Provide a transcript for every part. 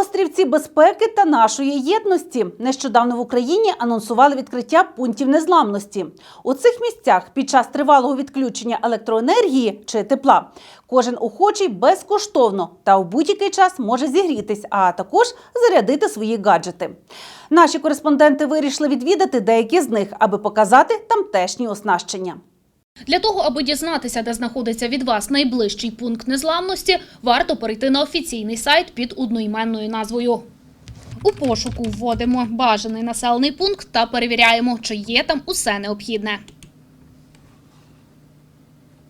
Острівці безпеки та нашої єдності нещодавно в Україні анонсували відкриття пунктів незламності. У цих місцях під час тривалого відключення електроенергії чи тепла кожен охочий безкоштовно та у будь-який час може зігрітись, а також зарядити свої гаджети. Наші кореспонденти вирішили відвідати деякі з них, аби показати тамтешні оснащення. Для того, аби дізнатися, де знаходиться від вас найближчий пункт незламності, варто перейти на офіційний сайт під одноіменною назвою. У пошуку вводимо бажаний населений пункт та перевіряємо, чи є там усе необхідне.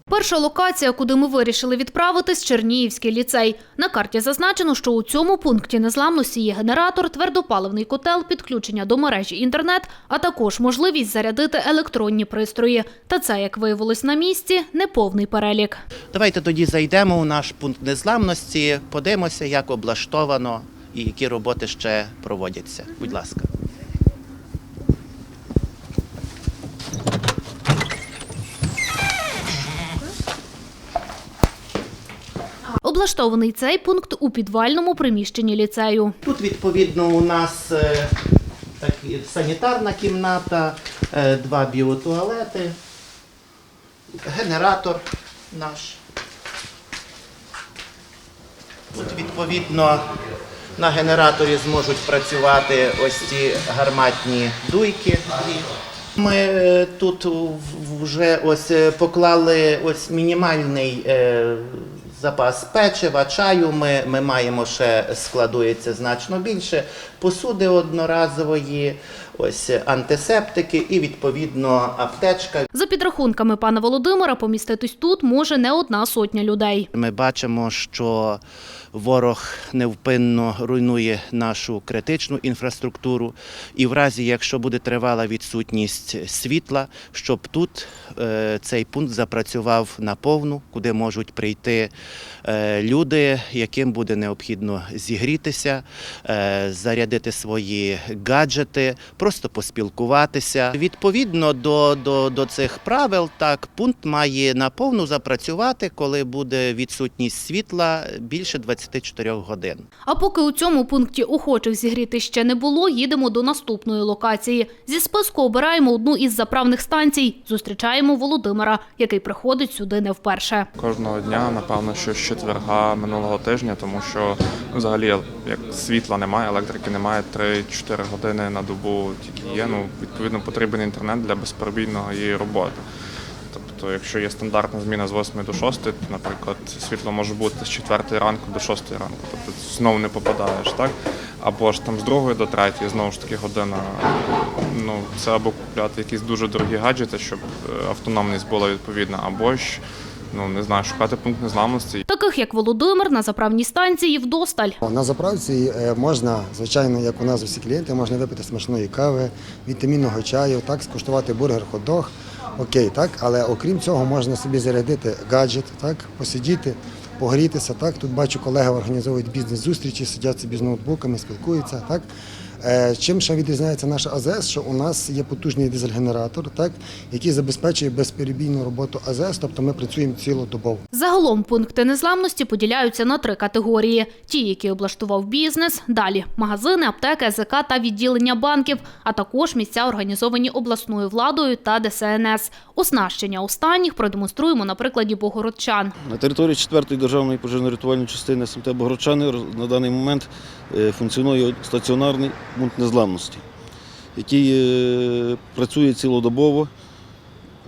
Перша локація, куди ми вирішили відправитись – Чернігівський ліцей. На карті зазначено, що у цьому пункті незламності є генератор, твердопаливний котел, підключення до мережі інтернет, а також можливість зарядити електронні пристрої. Та це, як виявилось на місці, неповний перелік. Давайте тоді зайдемо у наш пункт незламності, подивимося, як облаштовано і які роботи ще проводяться. Будь ласка. Облаштований цей пункт у підвальному приміщенні ліцею. Тут відповідно у нас е, так, санітарна кімната, е, два біотуалети, генератор наш. Тут відповідно на генераторі зможуть працювати ось ці гарматні дуйки. Ми е, тут вже ось поклали ось мінімальний запас печива, чаю. Ми, ми маємо ще складується значно більше. Посуди одноразової, ось е, антисептики і відповідно аптечка. За підрахунками пана Володимира, поміститись тут може не одна сотня людей. Ми бачимо, що ворог невпинно руйнує нашу критичну інфраструктуру, і в разі, якщо буде тривала відсутність світла, щоб тут е, цей пункт запрацював наповну, куди можуть прийти е, люди, яким буде необхідно зігрітися, зарядити свої гаджети, просто поспілкуватися. Відповідно до, до, до цих правил, так пункт має наповну запрацювати, коли буде відсутність світла більше 24 годин. А поки у цьому пункті охочих зігріти ще не було, їдемо до наступної локації. Зі списку обираємо одну із заправних станцій. Зустрічаємо Володимира, який приходить сюди не вперше. Кожного дня, напевно, що з четверга минулого тижня, тому що ну, взагалі як світла немає, електрики немає, 3-4 години на добу тільки є. Ну, відповідно, потрібен інтернет для безперебійної роботи. Тобто, якщо є стандартна зміна з 8 до 6, то, наприклад, світло може бути з 4 ранку до 6 ранку, тобто знову не попадаєш, так? Або ж там з 2 до 3, знову ж таки година. Ну, це або купляти якісь дуже дорогі гаджети, щоб е, автономність була відповідна, або ж ну не знаю, шукати пункт незламності. Таких як Володимир на заправній станції вдосталь. На заправці е, можна, звичайно, як у нас усі клієнти, можна випити смачної кави, вітамінного чаю, так, скуштувати бургер, хот-дог, окей, так, але окрім цього можна собі зарядити гаджет, так, посидіти, погрітися. Так. Тут бачу, колеги організовують бізнес-зустрічі, сидять собі з ноутбуками, спілкуються. Так. Е, Чим ще відрізняється наша АЗС, що у нас є потужний дизель-генератор, так, який забезпечує безперебійну роботу АЗС, тобто ми працюємо цілодобово. Загалом пункти незламності поділяються на три категорії: ті, які облаштував бізнес, далі магазини, аптеки, ЗК та відділення банків, а також місця організовані обласною владою та ДСНС. Оснащення останніх продемонструємо на прикладі богородчан. На території 4-ї державної пожежно-рятувальної частини СМТ Богородчани на даний момент е, функціонує стаціонарний пункт незламності, який е, працює цілодобово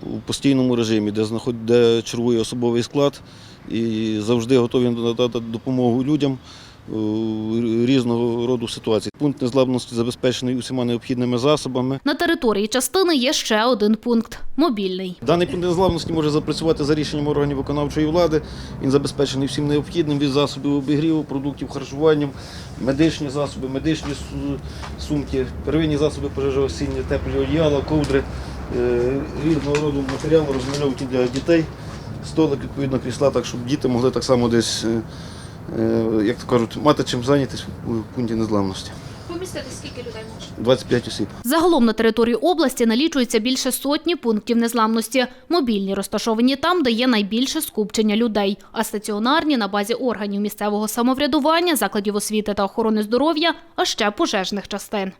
у постійному режимі, де, де чергує особовий склад і завжди готові надати допомогу людям різного роду ситуацій. Пункт незламності забезпечений усіма необхідними засобами. На території частини є ще один пункт мобільний. Даний пункт незламності може запрацювати за рішенням органів виконавчої влади. Він забезпечений всім необхідним від засобів обігріву, продуктів харчування, медичні засоби, медичні сумки, первинні засоби пожежогасіння, теплі одіяла, ковдри, е, різного роду матеріали, розмальовки для дітей, столик, відповідно, крісла, так щоб діти могли так само десь, е, е, як то кажуть, мати чим зайнятися у пункті незламності. Помістити скільки людей може? 25 осіб. Загалом на території області налічується більше сотні пунктів незламності. Мобільні розташовані там, де є найбільше скупчення людей, а стаціонарні на базі органів місцевого самоврядування, закладів освіти та охорони здоров'я, а ще пожежних частин.